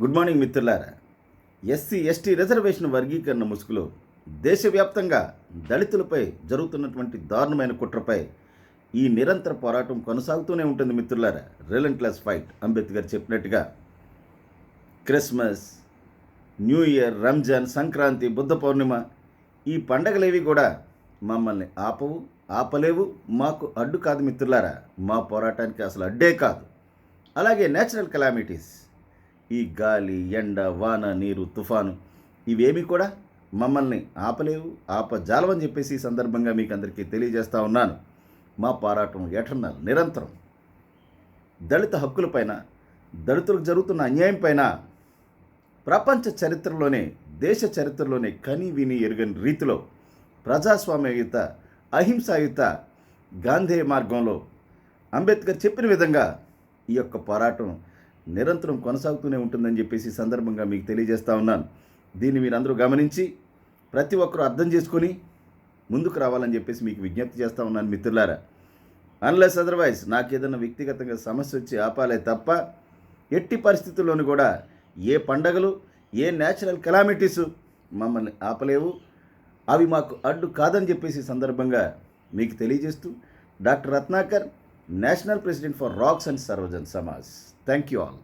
Good morning మిత్రులారా. SC ST reservation వర్గీకరణ ముసుగులో దేశవ్యాప్తంగా దళితులపై జరుగుతున్నటువంటి దారుణమైన కుట్రపై ఈ నిరంతర పోరాటం కొనసాగుతూనే ఉంటుంది మిత్రులారా. రిలెంట్లెస్ ఫైట్ అంబేద్కర్ చెప్పినట్టుగా. Christmas new year Ramzan Sankranti Buddha Purnima ఈ పండగలేవి కూడా మమ్మల్ని ఆపవు ఆపలేవు మాకు అడ్డు కాదు మిత్రులారా. మా పోరాటానికి అసలు అడ్డే కాదు. అలాగే నేచురల్ కెలామిటీస్ ఈ గాలి ఎండ వాన నీరు తుఫాను ఇవేమి కూడా మమ్మల్ని ఆపలేవు ఆపజాలవని చెప్పేసి ఈ సందర్భంగా మీకు అందరికీ తెలియజేస్తూ ఉన్నాను. మా పోరాటం ఎటర్నల్ నిరంతరం దళిత హక్కులపైన దళితులకు జరుగుతున్న అన్యాయం పైన ప్రపంచ చరిత్రలోనే దేశ చరిత్రలోనే కని విని ఎరుగని రీతిలో ప్రజాస్వామ్యయుత అహింసాయుత గాంధేయ మార్గంలో అంబేద్కర్ చెప్పిన విధంగా ఈ యొక్క పోరాటం నిరంతరం కొనసాగుతూనే ఉంటుందని చెప్పేసి సందర్భంగా మీకు తెలియజేస్తా ఉన్నాను. దీన్ని మీరు అందరూ గమనించి ప్రతి ఒక్కరూ అర్థం చేసుకొని ముందుకు రావాలని చెప్పేసి మీకు విజ్ఞప్తి చేస్తూ ఉన్నాను మిత్రులారా. అన్లెస్ అదర్వైజ్ నాకు ఏదైనా వ్యక్తిగతంగా సమస్య వచ్చి ఆపాలే తప్ప ఎట్టి పరిస్థితుల్లోనూ కూడా ఏ పండగలు ఏ న్యాచురల్ కెలామిటీస్ మమ్మల్ని ఆపలేవు. అవి మాకు అడ్డు కాదని చెప్పేసి సందర్భంగా మీకు తెలియజేస్తూ doctor Ratnakar national president for rocks and Sarvajan Samaj. Thank you all.